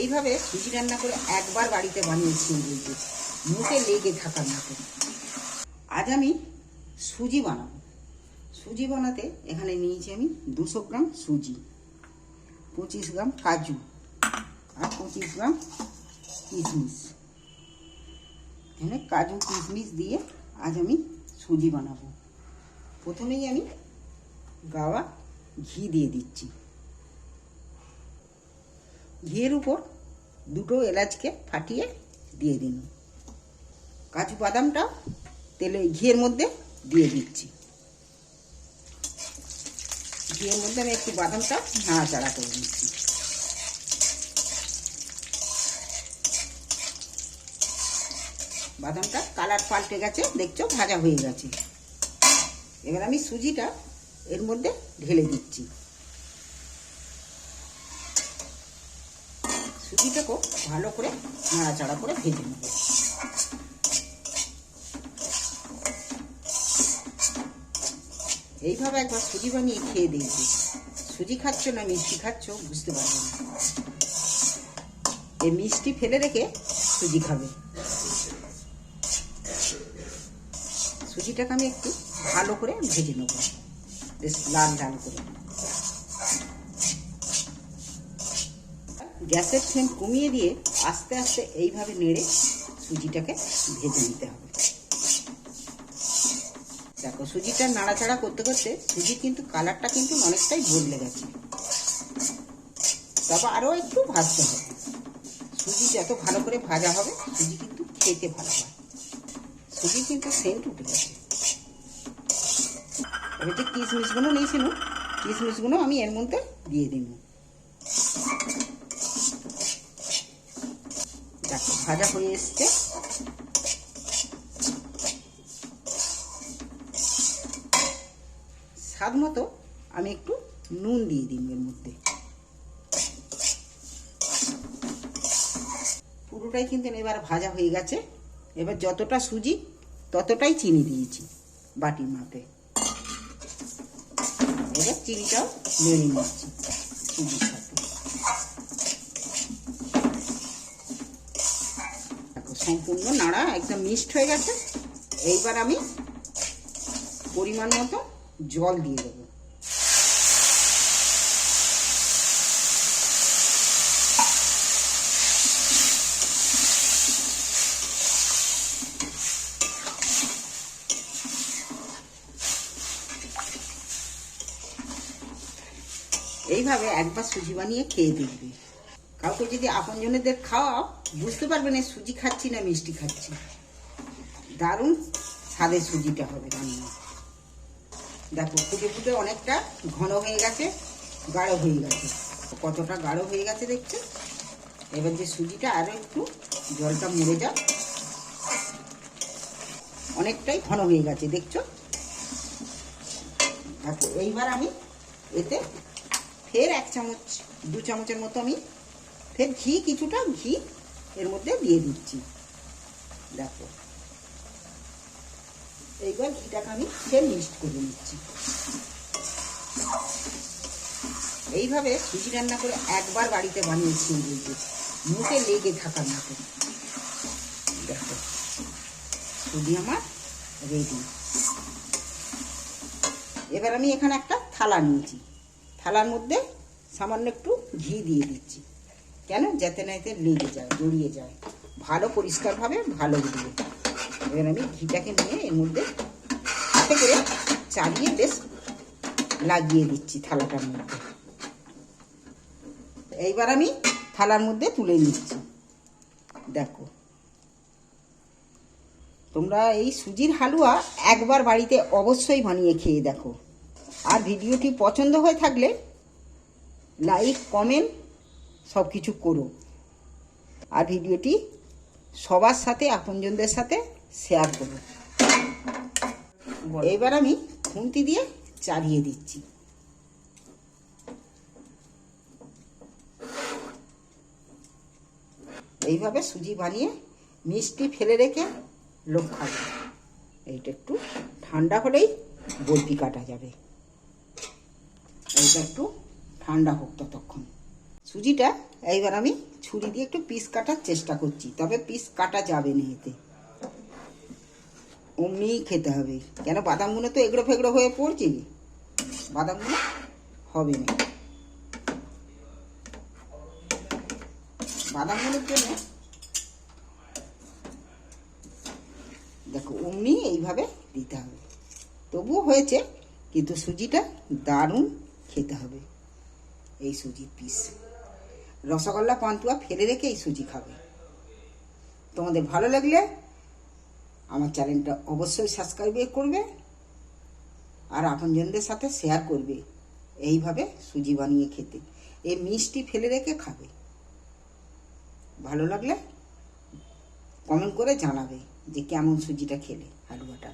এইভাবে সুজি রান্না করে একবার বাড়িতে বানিয়েছি বলতে মুখে লেগে থাকার মতো আজ আমি সুজি বানাবো। সুজি বানাতে এখানে নিয়েছি আমি দুশো গ্রাম সুজি, পঁচিশ গ্রাম কাজু আর পঁচিশ গ্রাম কিশমিশ। এখানে কাজু, কিশমিশ দিয়ে আজ আমি সুজি বানাবো। প্রথমেই আমি গাওয়া ঘি দিয়ে দিচ্ছি। ঘিয়ের উপর দুটো এলাচকে ফাটিয়ে দিয়ে দিন। কাজু বাদামটা তেলে ঘিয়ের মধ্যে দিয়ে দিচ্ছি। ঘিয়ের মধ্যে আমি একটু বাদামটা নাড়াচাড়া করে দিচ্ছি। বাদামটা কালার পাল্টে গেছে, দেখছ, ভাজা হয়ে গেছে। এবার আমি সুজিটা এর মধ্যে ঢেলে দিচ্ছি। সুজিটাকেও ভালো করে নাড়াচাড়া করে ভেজে নেব। এইভাবে একবার সুজি বানিয়ে খেয়ে দেখবে। সুজি খাচ্ছ না মিষ্টি খাচ্ছ বুঝতে পারবে না। এই মিষ্টি ফেলে রেখে সুজি খাবে। সুজিটাকে আমি একটু ভালো করে ভেজে নেব। বেশ লাল লাল করে। গ্যাসের ফ্লেম কমিয়ে দিয়ে আস্তে আস্তে এইভাবে নেড়ে সুজিটাকে ভেজে নিতে হবে। দেখো, সুজিটা নাড়াচাড়া করতে করতে সুজি কিন্তু কালারটা কিন্তু অনেকটাই বদলে গেছে। তবে আরও একটু ভাজতে হবে। সুজি যত ভালো করে ভাজা হবে, সুজি কিন্তু খেতে ভালো হয়। সুজি কিন্তু সেন্ট উঠে গেছে। এবার যে কিশমিশগুলো নিয়েছিল কিশমিশগুলো আমি এর মধ্যে দিয়ে দিব দেখো, ভাজা হয়ে এসছে। স্বাদ মতো আমি একটু নুন দিয়ে দিই এর মধ্যে। পুরোটাই কিন্তু এবার ভাজা হয়ে গেছে। এবার যতটা সুজি, ততটাই চিনি দিয়েছি বাটির মাপে এবার চিনিটাও নেড়ে নিচ্ছি সুজির সাথে দেখো সম্পূর্ণ নাড়া একদম মিক্সড হয়ে গেছে। এইবার আমি পরিমাণ মতো জল দিয়ে দেবো। এইভাবে একবার সুজি বানিয়ে খেয়ে দেখবে। কাউকে যদি আপনজনেদের খাওয়াও বুঝতে পারবে না, সুজি খাচ্ছি না, মিষ্টি খাচ্ছি। দারুণ স্বাদের সুজিটা হবে রান্না দেখো, ফুটে ফুটে অনেকটা ঘন হয়ে গেছে, গাঢ় হয়ে গেছে। কতটা গাঢ় হয়ে গেছে দেখছ? এবার যে সুজিটা আরও একটু জলটা মরে যাও অনেকটাই ঘন হয়ে গেছে, দেখছ? দেখো, এইবার আমি এতে ফের এক চামচ, দু চামচের মতো আমি, ফের ঘি, কিছুটা ঘি এর মধ্যে দিয়ে দিচ্ছি। দেখো। এইবার ঘিটাকে আমি ফের মিক্সড করে নিচ্ছি। এইভাবে সুজি রান্না করে একবার বাড়িতে বানিয়েছি বলতে মুখে লেগে থাকার মতো দেখো। সুজি আমার রেডি এবার আমি এখানে একটা থালা নিয়েছি। থালার মধ্যে সামান্য একটু ঘি দিয়ে দিচ্ছি। কেন? যাতে না এতে লেগে যায় জড়িয়ে যায়। ভালো পরিষ্কারভাবে ভালো দিয়ে এবার আমি ঘিটাকে নিয়ে এর মধ্যে হাতে করে চালিয়ে বেশ লাগিয়ে দিচ্ছি থালাটার মধ্যে। এইবার আমি থালার মধ্যে তুলে নিচ্ছি। দেখো। তোমরা এই সুজির হালুয়া একবার বাড়িতে অবশ্যই বানিয়ে খেয়ে দেখো। আর ভিডিওটি পছন্দ হয়ে থাকলে লাইক, কমেন্ট সব কিছু করো আর ভিডিওটি সবার সাথে আপনজনদের সাথে শেয়ার করো এবার আমি খুন্তি দিয়ে চালিয়ে দিচ্ছি। এইভাবে সুজি বানিয়ে মিষ্টি ফেলে রেখে লোক খাবে। এইটা একটু ঠান্ডা হলেই বলতি কাটা যাবে। এইটা একটু ঠান্ডা হোক ততক্ষণ। সুজিটা এইবার আমি ছুরি দিয়ে একটু পিস কাটার চেষ্টা করছি, তবে পিস কাটা যাবে না এতে। অমনিই খেতে হবে। কেন বাদামগুলো তো এগড়ো ফেগড়ো হয়ে পড়ছে বাদামগুলো হবে না। বাদামগুলোর জন্য দেখো, অমনি এইভাবে দিতে হবে। তবুও হয়েছে, কিন্তু সুজিটা দারুণ খেতে হবে। এই সুজির পিস রসগোল্লা, পান্তুয়া ফেলে রেখে এই সুজি খাবে। তোমাদের ভালো লাগলে আমার চ্যানেলটা অবশ্যই সাবস্ক্রাইব করবে আর আপনজনদের সাথে শেয়ার করবে এইভাবে সুজি বানিয়ে খেতে। এই মিষ্টি ফেলে রেখে খাবে। ভালো লাগলে কমেন্ট করে জানাবে যে কেমন সুজিটা খেলে, হালুয়াটা।